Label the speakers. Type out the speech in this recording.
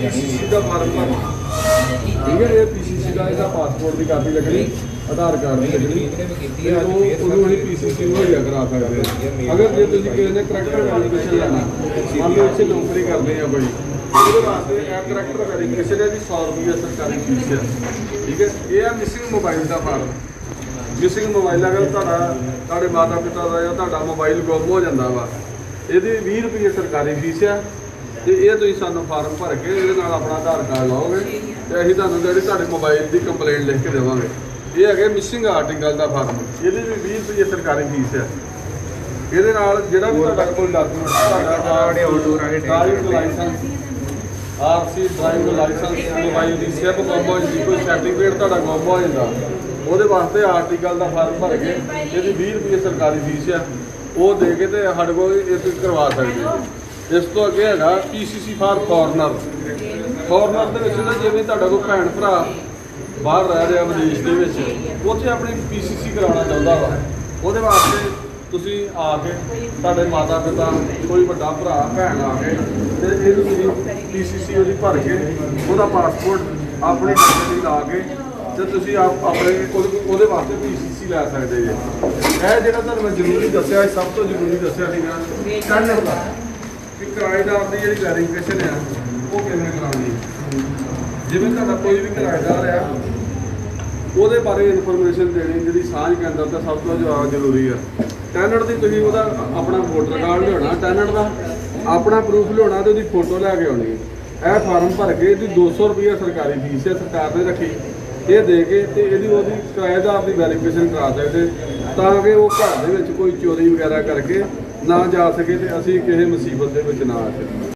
Speaker 1: PCC ਦਾ farm ਭਰ ਠੀਕ ਹੈ, ਇਹ ਪੀਸੀਸੀ ਦਾ ਇਹਦਾ ਪਾਸਪੋਰਟ ਦੀ ਕਾਪੀ ਲੱਗਣੀ, ਆਧਾਰ ਕਾਰਡ ਦੀ ਲੱਗਣੀ। ਤੇ ਉਹ ਉਹਨੂੰ ਅਸੀਂ ਪੀਸੀਸੀ ਮੁਹੱਈਆ ਕਰਾ ਸਕਦੇ ਹਾਂ ਅਗਰ ਜੇ ਤੁਸੀਂ ਕਿਸੇ ਨੇ ਕਰੈਕਟਰ ਵੈਰੀਫਿਕੇਸ਼ਨ ਲੈਣਾ, ਮੰਨ ਲਓ ਇੱਥੇ ਨੌਕਰੀ ਕਰਦੇ ਆ ਬਈ, ਉਹਦੇ ਵਾਸਤੇ ਇਹ ਕਰੈਕਟਰ ਵੈਰੀਫਿਕੇਸ਼ਨ ਹੈ ਜੀ 100 ਰੁਪਏ ਸਰਕਾਰੀ ਫੀਸ ਹੈ ਠੀਕ ਹੈ, ਇਹ ਹੈ ਮਿਸਿੰਗ ਮੋਬਾਈਲ ਦਾ ਫਾਰਮ ਮਿਸਿੰਗ ਮੋਬਾਈਲ ਅਗਰ ਤੁਹਾਡਾ, ਤੁਹਾਡੇ ਮਾਤਾ ਪਿਤਾ ਦਾ ਜਾਂ ਤੁਹਾਡਾ ਮੋਬਾਈਲ ਗੁੰਮ ਹੋ ਜਾਂਦਾ ਵਾ, ਇਹਦੀ 20 ਰੁਪਏ ਸਰਕਾਰੀ ਫੀਸ ਆ। ਤੇ ਇਹ ਤੁਸੀਂ ਸਾਨੂੰ ਫਾਰਮ ਭਰ ਕੇ ਇਹਦੇ ਨਾਲ ਆਪਣਾ ਆਧਾਰ ਕਾਰਡ ਲਾਓਗੇ ਤੇ ਅਸੀਂ ਤੁਹਾਨੂੰ ਜਿਹੜੀ ਤੁਹਾਡੇ ਮੋਬਾਈਲ ਦੀ ਕੰਪਲੇਂਟ ਲਿਖ ਕੇ ਦੇਵਾਂਗੇ। ਇਹ ਹੈਗੇ ਮਿਸਿੰਗ ਆਰਟੀਕਲ ਦਾ ਫਾਰਮ। ਇਹਦੀ ਵੀ 20 ਰੁਪਏ ਸਰਕਾਰੀ ਫੀਸ ਆ ਇਹਦੇ ਨਾਲ ਜਿਹੜਾ ਵੀ ਤੁਹਾਡਾ ਕੋਈ ਡਾਕੂਮੈਂਟ ਤੁਹਾਡਾ
Speaker 2: ਆੜੇ ਆਊਟਡੋਰ ਵਾਲੇ
Speaker 1: driving licence RC driving licence mobile ਦੀ ਸਿਪ ਹੋ ਜਾਂਦੀ ਕੋਈ ਸਰਟੀਫਿਕੇਟ ਤੁਹਾਡਾ ਗੁੰਮ ਹੋ ਜਾਂਦਾ ਉਹਦੇ ਵਾਸਤੇ ਆਰਟੀਕਲ ਦਾ ਫਾਰਮ ਭਰ ਕੇ ਇਹਦੀ 20 ਰੁਪਏ ਸਰਕਾਰੀ ਫੀਸ ਆ ਉਹ ਦੇ ਕੇ ਤੇ ਸਾਡੇ ਕੋਲ ਇਹ ਤੁਸੀਂ ਕਰਵਾ ਸਕਦੇ ਹੋ। ਇਸ ਤੋਂ ਅੱਗੇ ਹੈਗਾ ਪੀਸੀਸੀ ਫਾਰ ਫੋਰਨਰ ਫੋਰਨਰ ਦੇ ਵਿੱਚ ਨਾ ਜਿਵੇਂ ਤੁਹਾਡਾ ਕੋਈ ਭੈਣ ਭਰਾ ਬਾਹਰ ਰਹਿ ਰਿਹਾ ਵਿਦੇਸ਼ ਦੇ ਵਿੱਚ, ਉੱਥੇ ਆਪਣੀ ਪੀਸੀਸੀ ਕਰਾਉਣਾ ਚਾਹੁੰਦਾ ਵਾ। ਉਹਦੇ ਵਾਸਤੇ ਤੁਸੀਂ ਆ ਕੇ ਸਾਡੇ ਮਾਤਾ ਪਿਤਾ ਕੋਈ ਵੱਡਾ ਭਰਾ, ਭੈਣ ਆ ਕੇ ਤੇ ਇਹਨੂੰ ਤੁਸੀਂ ਪੀਸੀਸੀ ਉਹਦੀ ਭਰ ਕੇ ਉਹਦਾ ਪਾਸਪੋਰਟ ਆਪਣੀ ਡਿਟੇਲ ਲਾ ਕੇ ਤੇ ਤੁਸੀਂ ਆਪ ਆਪਣੇ ਉਹਦੇ ਉਹਦੇ ਵਾਸਤੇ ਪੀਸੀਸੀ ਲੈ ਸਕਦੇ ਜੇ। ਇਹ ਜਿਹੜਾ ਤੁਹਾਨੂੰ ਮੈਂ ਜ਼ਰੂਰੀ ਦੱਸਿਆ ਸਭ ਤੋਂ ਜ਼ਰੂਰੀ ਦੱਸਿਆ ਸੀਗਾ ਸਟੈਂਡਰਡ ਦਾ ਕਿ ਕਿਰਾਏਦਾਰ ਦੀ ਜਿਹੜੀ ਵੈਰੀਫਿਕੇਸ਼ਨ ਆ, ਉਹ ਕਿਵੇਂ ਕਰਾਉਣੀ? ਜਿਵੇਂ ਤੁਹਾਡਾ ਕੋਈ ਵੀ ਕਿਰਾਏਦਾਰ ਆ, ਉਹਦੇ ਬਾਰੇ ਇਨਫੋਰਮੇਸ਼ਨ ਦੇਣੀ, ਜਿਹੜੀ ਸਾਂਝ ਕੇਂਦਰ ਦਾ ਸਭ ਤੋਂ ਜ਼ਿਆਦਾ ਜ਼ਰੂਰੀ ਆ। ਟੈਨਟ ਦੀ ਤੁਸੀਂ ਉਹਦਾ ਆਪਣਾ ਵੋਟਰ ਕਾਰਡ ਲਿਆਉਣਾ ਟੈਨਟ ਦਾ ਆਪਣਾ ਪ੍ਰੂਫ ਲਿਆਉਣਾ ਤੇ ਉਹਦੀ ਫੋਟੋ ਲੈ ਕੇ ਆਉਣੀ। ਇਹ ਫਾਰਮ ਭਰ ਕੇ ਇਹਦੀ 200 ਰੁਪਏ ਸਰਕਾਰੀ ਫੀਸ ਹੈ ਸਰਕਾਰ ਨੇ ਰੱਖੀ। ਇਹ ਦੇ ਕੇ ਤੇ ਇਹਦੀ ਉਹਦੀ ਕਿਰਾਏਦਾਰ ਦੀ ਵੈਰੀਫਿਕੇਸ਼ਨ ਕਰਾ ਸਕਦੇ ਤਾਂ ਕਿ ਉਹ ਘਰ ਦੇ ਵਿੱਚ ਕੋਈ ਚੋਰੀ ਵਗੈਰਾ ਕਰਕੇ ਨਾ ਜਾ ਸਕੇ ਤੇ ਅਸੀਂ ਕਿਸੇ ਮੁਸੀਬਤ ਦੇ ਵਿੱਚ ਨਾ ਆ ਸਕੀਏ।